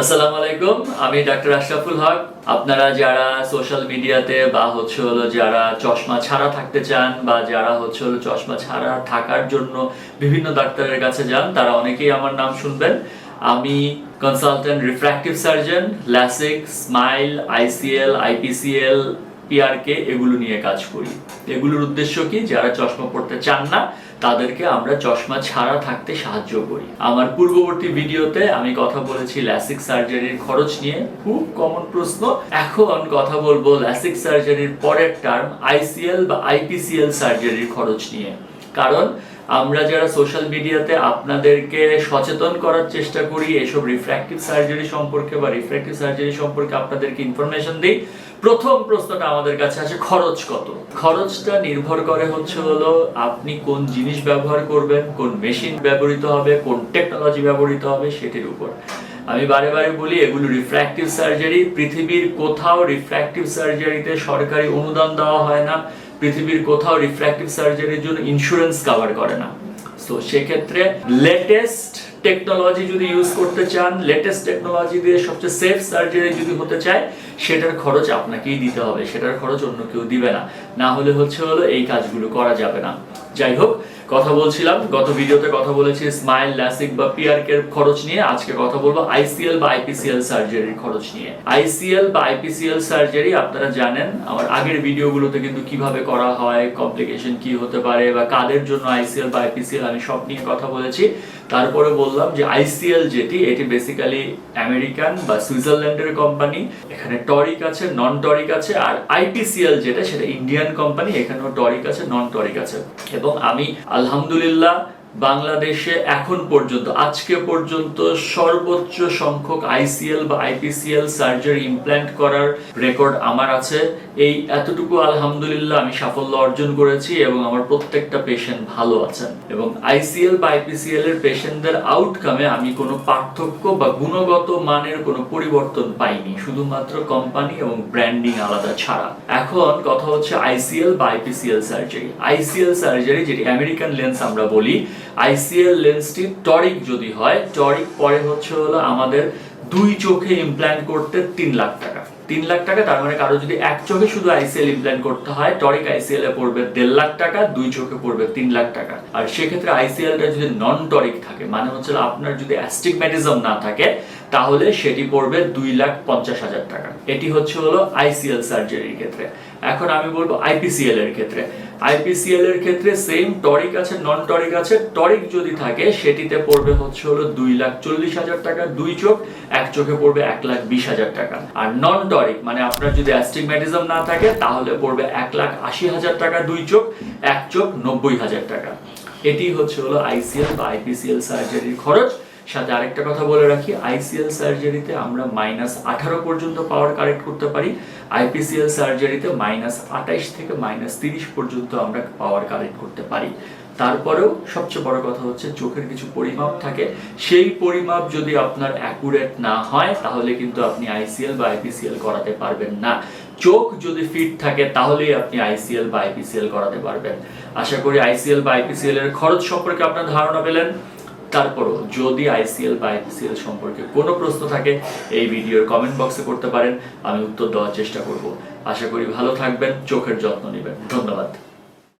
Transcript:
আসসালামু আলাইকুম, আমি ডাক্তার আশরাফুল হক। আপনারা যারা সোশ্যাল মিডিয়াতে বা হচ্ছে হলো যারা চশমা ছাড়া থাকতে চান বা যারা হচ্ছে হলো চশমা ছাড়া থাকার জন্য বিভিন্ন ডাক্তারের কাছে যান, তারা অনেকেই আমার নাম শুনবেন। আমি consultant refractive surgeon LASIK SMILE ICL IPCL PRK এগুলো নিয়ে কাজ করি। এগুলোর উদ্দেশ্য কি? যারা চশমা পড়তে চান না, তাদেরকে আমরা চশমা ছাড়া থাকতে সাহায্য করি। আমার পূর্ববর্তী ভিডিওতে আমি কথা বলেছি ল্যাসিক সার্জারির খরচ নিয়ে। খুব কমন প্রশ্ন। এখন কথা বলব ল্যাসিক সার্জারির পরের টার্ম আইসিএল বা আইপিসিএল সার্জারির খরচ নিয়ে। কারণ আমরা যারা সোশ্যাল মিডিয়াতে আপনাদেরকে সচেতন করার চেষ্টা করি, এসব রিফ্র্যাক্টিভ সার্জারি সম্পর্কে বা রিফ্র্যাক্টিভ সার্জারি সম্পর্কে আপনাদেরকে ইনফরমেশন দিই। প্রথম প্রশ্নটা আমাদের কাছে আছে খরচ কত? খরচটা নির্ভর করে হচ্ছে হলো আপনি কোন জিনিস ব্যবহার করবেন, কোন মেশিন ব্যবহৃত হবে, কোন টেকনোলজি ব্যবহৃত হবে, সেটির উপর। আমি বারে বারে বলি, এগুলো রিফ্র্যাক্টিভ সার্জারি পৃথিবীর কোথাও রিফ্র্যাক্টিভ সার্জারিতে সরকারি অনুদান দেওয়া হয় না। পৃথিবীর কোথাও রিফ্র্যাক্টিভ সার্জারির জন্য ইন্স্যুরেন্স কভার করে না। সো সেক্ষেত্রে লেটেস্ট টেকনোলজি যদি ইউজ করতে চান লেটেস্ট টেকনোলজি দিয়ে সবচেয়ে সেফ সার্জারি যদি হতে চায়, সেটার খরচ আপনাকেই দিতে হবে, সেটার খরচ অন্য কেউ দিবে না। না হলে হচ্ছে হলো এই কাজগুলো করা যাবে না। যাই হোক কথা বলছিলাম, গত ভিডিওতে কথা বলেছি স্মাইল, ল্যাসিক বা পিআর কে খরচ নিয়ে। আজকে কথা বলব আইসিএল বা আইপিসিএল সার্জারির খরচ নিয়ে। আইসিএল বা আইপিসিএল সার্জারি আপনারা জানেন, আমার আগের ভিডিওগুলোতে কিন্তু কীভাবে করা হয়, কমপ্লিকেশন কি হতে পারে বা কাদের জন্য আইসিএল বা আইপিসিএল আমি সব নিয়ে কথা বলেছি। তারপরে বললাম যে আইসিএল যেটি, এটি বেসিক্যালি আমেরিকান বা সুইজারল্যান্ডের কোম্পানি এখানে টরিক আছে নন টরিক আছে, আর আইপিসিএল যেটা, সেটা ইন্ডিয়ান কোম্পানি এখানেও টরিক আছে নন টরিক আছে। এবং আমি আলহামদুলিল্লাহ বাংলাদেশে এখন পর্যন্ত, আজকে পর্যন্ত সর্বোচ্চ সংখ্যক আইসিএল বা আইপিসিএল সার্জারি ইমপ্ল্যান্ট করার রেকর্ড আমার আছে। এই এতটুকু আলহামদুলিল্লাহ আমি সাফল্য অর্জন করেছি এবং আমার প্রত্যেকটা পেশেন্ট ভালো আছেন। এবং আইসিএল বা আইপিসিএল এর পেশেন্টদের আউটকামে আমি কোনো পার্থক্য বা গুণগত মানের কোনো পরিবর্তন পাইনি। শুধুমাত্র কোম্পানি এবং ব্র্যান্ডিং আলাদা ছাড়া। এখন কথা হচ্ছে আইসিএল বা আইপিসিএল সার্জারি। আইসিএল সার্জারি, যেটি আমেরিকান লেন্স আমরা বলি আইসিএল লেন্সটি টরিক যদি হয় টরিক পরে হচ্ছে হলো আমাদের দুই চোখে ইমপ্ল্যান্ট করতে তিন লাখ টাকা। তিন লাখ টাকা, তার মানে কারও যদি এক চোখে শুধু আইসিএল ইমপ্ল্যান্ট করতে হয় টরিক আইসিএল এ পড়বে দেড় লাখ টাকা, দুই চোখে পড়বে তিন লাখ টাকা। আর সেক্ষেত্রে আইসিএলটা যদি নন টরিক থাকে মানে হচ্ছে আপনার যদি অ্যাস্টিগম্যাটিজম না থাকে, তাহলে সেটি পড়বে দুই লাখ পঞ্চাশ হাজার টাকা। এটি হচ্ছে হলো আইসিএল সার্জারির ক্ষেত্রে। এখন আমি বলব আইপিসিএল এর ক্ষেত্রে। আইপিসিএল এর ক্ষেত্রে সেম টরিক আছে নন টরিক আছে। টরিক যদি থাকে, সেটিতে পড়বে হচ্ছে হলো দুই লাখ চল্লিশ হাজার টাকা, দুই চোখ, এক চোখে পড়বে এক লাখ বিশ হাজার টাকা। আর নন টরিক মানে আপনার যদি অ্যাস্টিগম্যাটিজম না থাকে, তাহলে পড়বে এক লাখ আশি হাজার টাকা, দুই চোখ, এক চোখ নব্বই হাজার টাকা। এটি হচ্ছে হলো আইসিএল বা আইপিসিএল সার্জারির খরচ। সাথে আরেকটা কথা বলে রাখি আইসিএল সার্জারিতে আমরা মাইনাস আঠারো পর্যন্ত পাওয়ার কারেক্ট করতে পারি। আইপিসিএল সার্জারিতে মাইনাস আঠাইশ থেকে মাইনাস তিরিশ পর্যন্ত আমরা পাওয়ার কারেক্ট করতে পারি। তারপরেও সবচেয়ে বড় কথা হচ্ছে চোখের কিছু পরিমাপ থাকে। সেই পরিমাপ যদি আপনার অ্যাকুরেট না হয়, তাহলে কিন্তু আপনি আইসিএল বা আইপিসিএল করাতে পারবেন না। চোখ যদি ফিট থাকে, তাহলেই আপনি আইসিএল বা আইপিসিএল করাতে পারবেন। আশা করি আইসিএল বা আইপিসিএল এর খরচ সম্পর্কে আপনার ধারণা পেলেন। তারপরও যদি আইসিএল বা আইপিসিএল সম্পর্কে কোনো প্রশ্ন থাকে, এই ভিডিওর কমেন্ট বক্সে করতে পারেন, আমি উত্তর দেওয়ার চেষ্টা করব। আশা করি ভালো থাকবেন, চোখের যত্ন নেবেন। ধন্যবাদ।